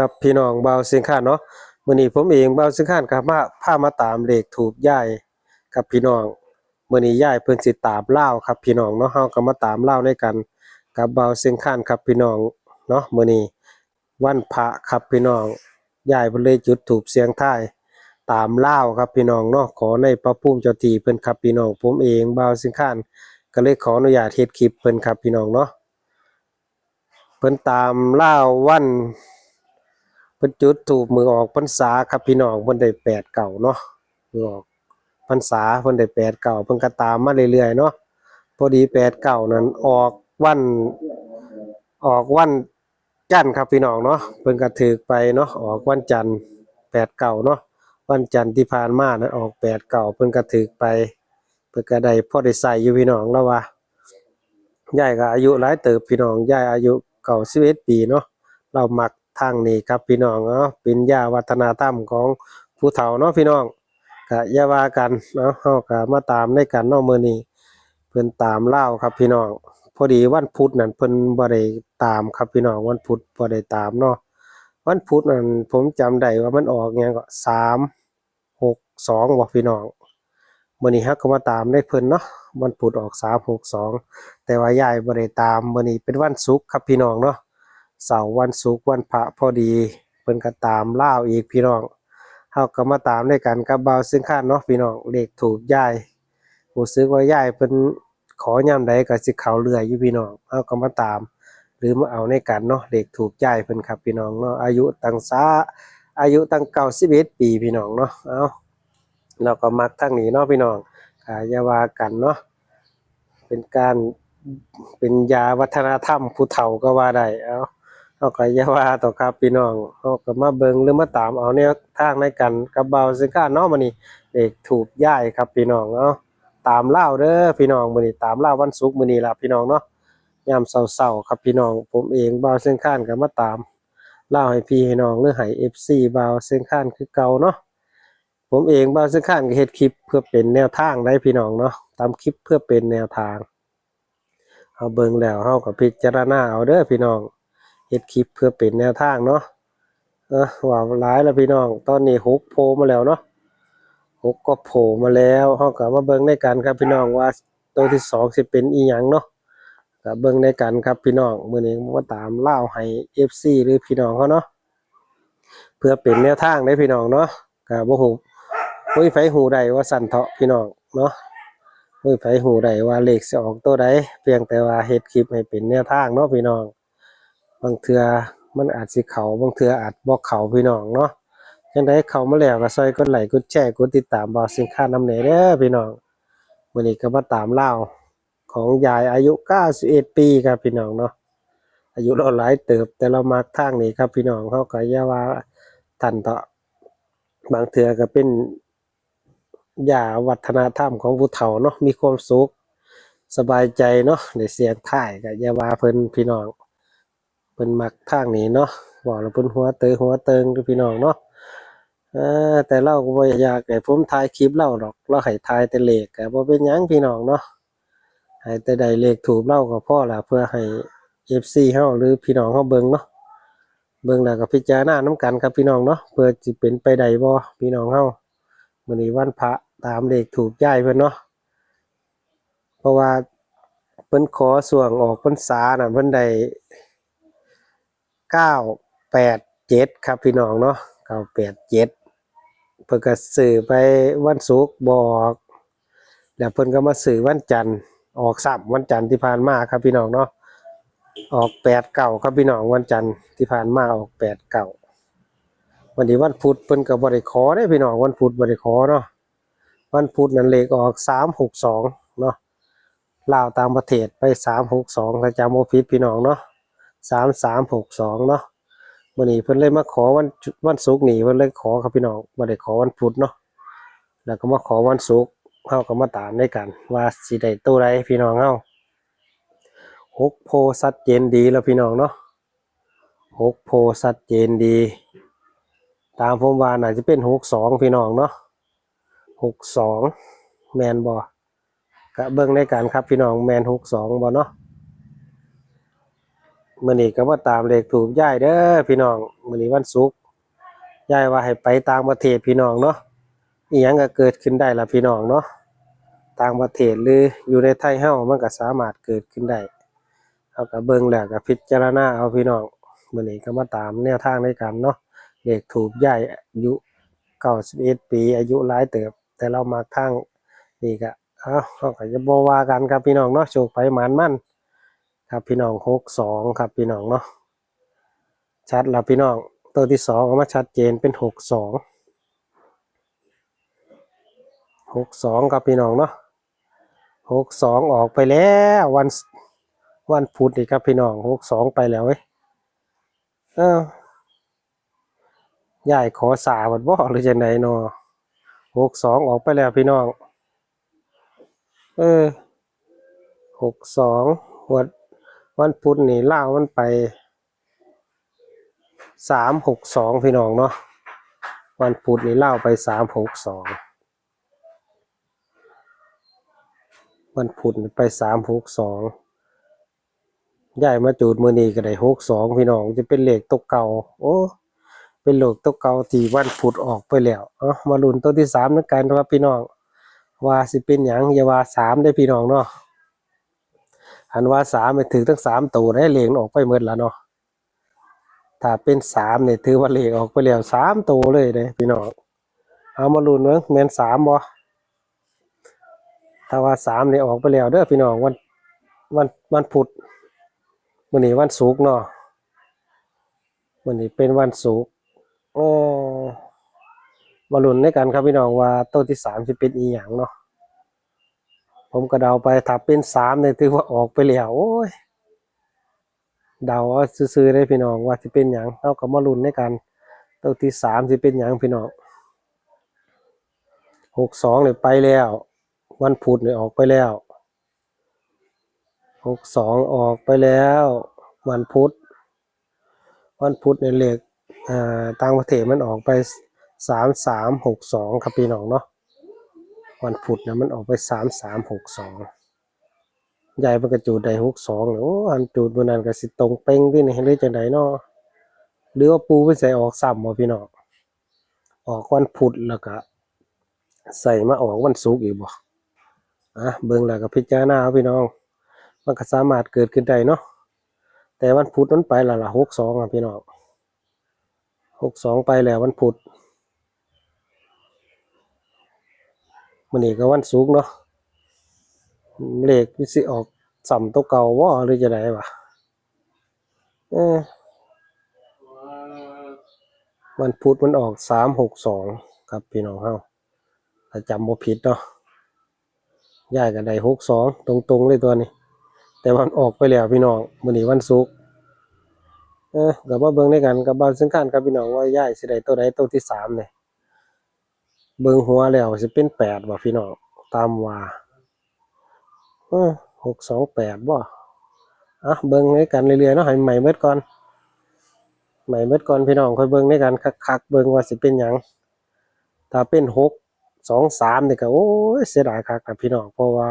ครับพี่น้องเบาเสียงข้านเนาะมื้อนี้ผมเองเบาเสียงข้านครับมาพามาตามเลขถูกย้ายกับพี่น้องมื้อนี้ย้ายเพิ่นสิตามเล่าครับพี่น้องเนาะเฮาก็มาตามเล่าวในกัน กับเบาเสียงข้านครับพี่น้องเนาะมื้อนี้วันพระครับพี่น้องย้ายเพิ่นเลยจุดถูปเสียงทายตามเล่าครับพี่น้องเนาะขอในพระภูมิเจ้าที่เพิ่นครับพี่น้องผมเองเบาเสียงข้านก็เลยขออนุญาตเฮ็ดคลิปเพิ่นครับพี่น้องเนาะเพิ่นตามเล่าวัน เพิ่นจุดถูกมือออกพรรษาครับพี่น้องเพิ่นได้แปดเก่าเนาะมือออกพรรษาเพิ่นได้แปดเก่าเพิ่นก็ตามมาเรื่อยๆเนาะพอดีแปดเก่านั้นออกวันออกวันจันทร์ครับพี่น้องเนาะเพิ่นก็ถือไปเนาะออกวันจันทร์แปดเก่าเนาะวันจันทร์ที่ผ่านมานั้นออกแปดเก่าเพิ่นก็ถือไปเพิ่นก็ได้พอได้ใส่อยู่พี่น้องแล้วว่ายายก็อายุหลายเติบพี่น้องยายอายุเก่าสิบเอ็ดปีเนาะเรามัก ทางนี้ครับพี่น้องเนาะเป็นยาวัฒนธรรมของผู้เฒ่าเนาะพี่น้องก็ยาว่ากันเนาะเฮาก็มาตามในกันเนาะมื้อนี้เพิ่นตามเล่าครับพี่น้องพอดีวันพุธนั่นเพิ่นบ่ได้ตามครับพี่น้องวันพุธบ่ได้ตามเนาะวันพุธนั่นผมจำได้ว่ามันออกหยังก็3 6 2บ่พี่น้องมื้อนี้ฮักก็มาตามได้เพิ่นเนาะวันพุธออก3 6 2แต่ว่ายายบ่ได้ตามมื้อนี้เป็นวันศุกร์ครับพี่น้องเนาะ เสาร์วันศุกร์วันพระพอดีเพิ่นก็ตามล่าวอีกพี่น้องเฮาก็มาตามด้วยกันกับเบาซึ่งคาดเนาะพี่น้องเลขถูกยายรู้สึกว่ายายเพิ่นขอยามใดก็สิเข้าเรื่อยอยู่พี่น้องเฮาก็มาตาม หรือมาเอาในกันเนาะเลขถูกยายเพิ่นครับพี่น้องเนาะอายุตั้งซาอายุตั้ง91ปีพี่น้องเนาะเอาเราก็มักทางนี้เนาะพี่น้องก็อย่าวากันเนาะเป็นการเป็นยาวัฒนธรรมผู้เฒ่าก็ว่าได้เอา เอาก็อย่าว่าต่อครับพี่น้องเอาก็มาเบิ่งหรือมาตามเอาแนวทางในกันกับเบาซิก้าเนาะมื้อนี้เด็กถูกย้ายครับพี่น้องเอาะตามเล่าเด้อพี่น้องมื้อนี้ตามเล่าวันศุกร์มื้อนี้ล่ะพี่น้องเนาะยามเช้าๆครับพี่น้องผมเองเบาเส้นข้านก็มาตามเล่าให้พี่ให้น้องหรือให้ FC เบาเส้นข้านคือเก่าเนาะผมเองเบางสังขารก็เฮ็ดคลิปเพื่อเป็นแนวทางได้พี่น้องเนาะตามคลิปเพื่อเป็นแนวทางเอาเบิ่งแล้วเฮาก็พิจารณาเอาเด้อพี่น้อง เฮ็ดคลิปเพื่อเป็นแนวทางเนาะเออว่าหลายแล้วพี่น้อง ตอนนี้หกโผล่มาแล้วเนาะหกก็โผล่มาแล้วเฮาก็มาเบิ่งในกันครับพี่น้องว่าตัวที่สองสิเป็นอีหยังเนาะก็เบิ่งในกันครับพี่น้องมื้อนี้มาตามเล่าให้ FC หรือพี่น้องเขาเนาะเพื่อเป็นแนวทางได้พี่น้องเนาะก็บ่ฮู้มุ้ยไผหูใดว่าสั่นเถาะพี่น้องเนาะมุ้ยไผหูใดว่าเลขสิออกตัวใดเพียงแต่ว่าเฮ็ดคลิปให้เป็นแนวทางเนาะพี่น้อง บางเทือมันอาจสิเขาบางเทืออาจบ่เขาพี่น้องเนาะจังไดเขามาแล้วก็ซอยกดไลค์กดแชร์กดติดตามบ่าวสินค้านำแหน่เด้อพี่น้องมื้อนี้ก็มาตามเล่าของยายอายุ91ปีครับพี่น้องเนาะอายุเราหลายเติบแต่เรามักทางนี้ครับพี่น้องเฮาก็ย่าว่าท่านเถาะบางเทือก็เป็นยาวัฒนธรรมของผู้เฒ่าเนาะมีความสุขสบายใจเนาะได้เสียงท่ายก็ย่าว่าเพิ่นพี่น้อง พิ่นมักทางนี้เนาะบอกแล้วเพิ่นหัวเตอหัวเติงพี่น้องเนาะแต่เราก็บ่อยากให้ผมถ่ายคลิปเล่าดอกเราให้ถ่ายแต่เลขก็บ่เป็นหยังพี่น้องเนาะให้แต่ได้เลขถูกเล่าก็พอละเพื่อให้ FC เฮาหรือพี่น้องเฮาเบิ่งเนาะเบิ่งแล้วก็พิจารณาน้ำกันครับพี่น้องเนาะเพื่อสิเป็นไปได้บ่พี่น้องเฮามื้อนี้วันพระตามเลขถูกย้ายเพิ่นเนาะเพราะว่าเพิ่นขอส่วงออกพรรษาน่ะเพิ่นได้ 987ครับพี่น้องเนาะ987เจ็ดเพิ่นก็ซื้อไปวันศุกร์บอก แล้วเพิ่นก็มาซื้อวันจันทร์ออกซ้ำวันจันทร์ที่ผ่านมาครับพี่น้องเนาะออกแปดเก่าครับพี่น้องวันจันทร์ที่ผ่านมาออกแปดเก่าวันนี้วันพุธเพิ่นก็บ่ได้ขอได้พี่น้องวันพุธบ่ได้ขอเนาะวันพุธนั้นเลขออกสามหกสองเนาะลาวตางประเทศไปสามหกสองถ้าจำบ่ผิดพี่น้องเนาะ สามสามหกสองเนาะวันนี้เพิ่นเลยมาขอวันวันศุกร์นี่เพิ่นเลยขอครับพี่น้องบ่ได้ขอวันพุธเนาะแล้วก็มาขอวันศุกร์เฮาก็มาตามด้วยกัน ว่าสิได้ตัวใดพี่น้องเฮาหกโพธิ์ชัดเจนดีแล้วพี่น้องเนาะหกโพธิ์ชัดเจนดี ตามผมว่าน่าจะเป็นหกสองพี่น้องเนาะหกสองแมนบอกะเบิ่งในการครับพี่น้องแมนหกสองบอเนาะ มื้อนี้ก็มาตามเลขถูกยายเด้อพี่น้องมื้อนี้วันศุกร์ยายว่าให้ไปต่างประเทศพี่น้องเนาะอีหยังก็เกิดขึ้นได้ละพี่น้องเนาะต่างประเทศหรืออยู่ในไทยเฮามันก็สามารถเกิดขึ้นได้เฮาก็เบิ่งแล้วก็พิจารณาเอาพี่น้องมื้อนี้ก็มาตามแนวทางในกันเนาะเลขถูกยายอายุ91ปี อายุหลายเติบ แต่เรามาทางนี่ก็เอาเฮาก็จะบว่ากันครับพี่น้องเนาะโชคไปหมานมัน ครับพี่น้องหกสองครับพี่น้องเนาะชัดแล้วพี่น้องตัวที่สองออกมาชัดเจนเป็นหกสองหกสองครับพี่น้องเนาะหกสองออกไปแล้ววันวันพุธนี่ครับพี่น้องหกสองไปแล้วเว้ยเอ้ายายขอสาบัดบ่หรือจะไหนเนาะหกสองออกไปแล้วพี่น้อง เออหกสองวัน วันพุธนี่ล่ามันไปสามหกสองพี่น้องเนาะวันพุธนี่ล่าไปสามหกสองวันพุธไปสามหกสองย้ายมาจูดมือนี้ก็ได้หกสองพี่น้องจะเป็นเหลขตกเก่าโอ้เป็นเลขตกเก่าที่วันพุธออกไปแล้วเนามาลุ้นตัวที่สามนักกันครับพี่น้องว่าสิเป็นหยังอย่าว่าสามได้พี่น้องเนาะ อันว่าสามไปถือทั้งสามตัวได้เลงออกไปหมดแล้วเนาะถ้าเป็นสามเนี่ยถือว่าเลงออกไปแล้วสามตัวเลยเด้พี่น้องเอามาลุ้นเบิ่งแมนสามบ่ถ้าว่าสามเนี่ยออกไปแล้วเด้อพี่น้องวันวันวันพุธมื้อนี้วันศุกร์เนาะมื้อนี้เป็นวันศุกร์โอ้มาลุ้นด้วยกันครับพี่น้องว่าตัวที่สามสิเป็นอีหยังเนาะ ผมก็เดาไปถ้าเป็นสามเนี่ยถือว่าออกไปแล้วโอ้ยเดาเอาซื่อๆได้พี่น้องว่าสิเป็นหยังเราก็มาลุ้นในกันตัวที่สามสิเป็นหยังพี่น้องหกสองเนี่ยไปแล้ว วันพุธเนี่ยออกไปแล้วหกสองออกไปแล้ว วันพุธวันพุธเนี่ยเหลขอ่าต่างประเทศมันออกไปสามสามหกสองครับพี่น้องเนาะ วันพุธนะมันออกไปสามสามหกสองยายมันกระจูดได้หกสองโอ้อันจูดบนนั้นก็สิตรงเป้งที่นี่หรือจังไดเนาะหรือว่าปูไปใส่ออกซ้ำบ่พี่น้องออกวันพุธแล้วก็ใส่มาออกวันศุกร์อีกบ่อะเบิ่งแล้วก็พิจารณาเอาพี่น้อง มันก็สามารถเกิดขึ้นได้เนาะแต่วันพุธมันไปละละหกสองอะพี่น้องหกสองไปแล้ววันพุธ มันนี้ก็วันศุกร์เนาะเลขวิสิออกสัมตัวเก่าว่าหรือจะได้วะเออวันพุธมันออกสามหกสองครับพี่น้องเฮาถ้าจำบ่ผิดเนาะย้ายกันได้หกสองตรงๆเลยตัวนี้ แต่มันออกไปแล้วพี่น้องมันนี้วันศุกร์เออกับว่าเบิ่งด้วยกันกับบ้านซึ่งขันครับพี่น้องว่าย้ายสิได้ตัวใดตัวที่สามเนี่ย เบิ่งหัวแล้วสิเป็นแปดบ่พี่น้องตามว่าเออหกสองแปดบ่อะเบิ่งให้กันเรื่อยๆเนาะให้ใหม่เบิดก่อนใหม่เบิดก่อนพี่น้องค่อยเบิ่งให้กันคักๆเบิ่งว่าสิเป็นหยังถ้าเป็นหกสองสามนี่ก็โอ้ยเสียดายคักกับพี่น้องเพราะว่า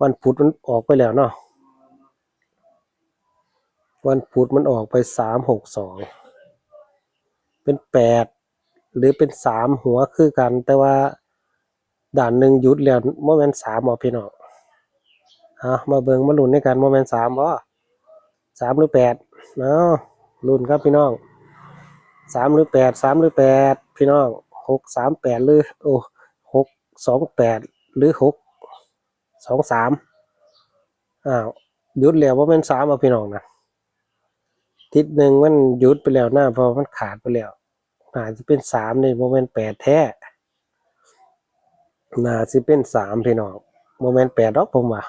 วันพุธมันออกไปแล้วเนาะวันพุธมันออกไปสามหกสองเป็นแปด หรือเป็นสามหัวคือกัน แต่ว่าด่านหนึ่งหยุดแล้วโมเมนสามบ่พี่น้องเอามาเบิงมาลุ้นในกันโมเมนสามบ่สามหรือแปดเนาะลุ้นครับพี่น้องสามหรือแปดสามหรือแปดพี่น้องหกสามแปดหรือโอ้หกสองแปดหรือหกสองสามอ้าวหยุดแล้วว่าเป็นสามเอาพี่น้องนะทิศหนึ่งมันหยุดไปแล้วหนะเพราะมันขาดไปแล้ว น่าจะเป็นสามนี่โมเมนต์แปดแท้น่าจะเป็นสามพี่น้องโมเมนต์แปดดอกผมว่า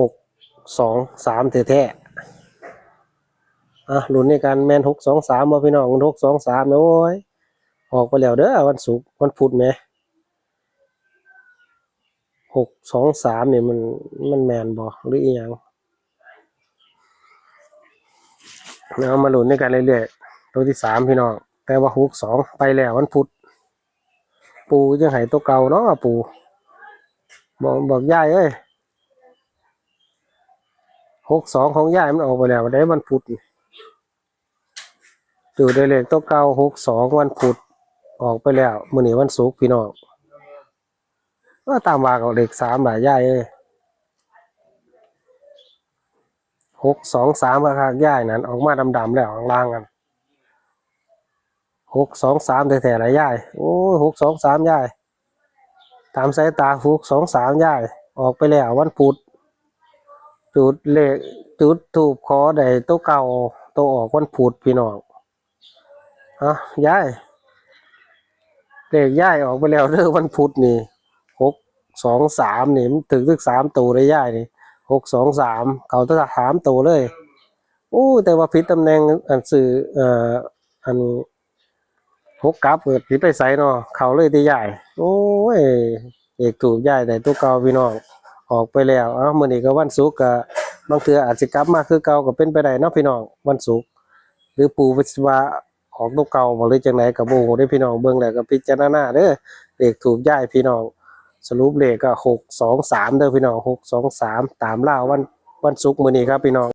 หกสองสามแท้ๆอะลุ้นในการแมนหกสองสามมาพี่น้องหกสองสามนะโอ้ยออกไปแล้วเด้อวันศุกร์วันพุธไหมหกสองสามเนี่ยมันมันแมนบอหรืออีหยังเอามาหลุ้นในการเรื่อยๆตัวที่สามพี่น้อง แต่ว่าฮุกสองไปแล้ววันพุธปูยังหายตัวเก่าเนาะปูบอกบอกยายเอ้ยหกสองของยายมันออกไปแล้วได้วันพุธอยู่ในเลขตัวเก่าหกสองวันพุธออกไปแล้วมื้อนี้วันศุกร์พี่น้องก็ตามว่ากับเลขสามหลายยายเอ้ยหกสองสามราคายายนั้นออกมาดำๆแล้วข้างล่างกัน หกสองสามแท้ๆหลายยาย โอ้หกสองสามยาย ตามสายตาหกสองสามยาย ออกไปแล้ววันพุธจุดเลขจุดถูกขอได้ตัวเก่าตัวออกวันพุธพี่น้องฮะยายเลขย่ายออกไปแล้วเด้อวันพุธนี่หกสองสามนี่มันถึงถึงสามตัวได้ย่ายนี่หกสองสามเขาต้งถามตัวเลยโอ้แต่ว่าผิดตำแหน่งอันสื่อเอ่ออัน หกกับเกิดผิดไปใส่เนาะเขาเลยที่ย่โอ้ยเอกถูกย่ายได้ตัวเก่าพี่น้องออกไปแล้วเอ้ามื้อนี้ก็วันศุกร์ก็บางเทืออาจสิกลับมาคือเก่าก็เป็นไปได้เนาะพี่น้องวันศุกร์หรือปู่วิศวาออกตัวเก่าบ่หรือจังไดก็บ่ฮู้เด้พี่น้องเบิ่งแล้วก็พิจารณาเด้อเลขถูกย้ายพี่น้องสรุปเลขก็623เด้อพี่น้อง623ตามล่าวันวันศุกร์มื้อนี้ครับพี่น้อง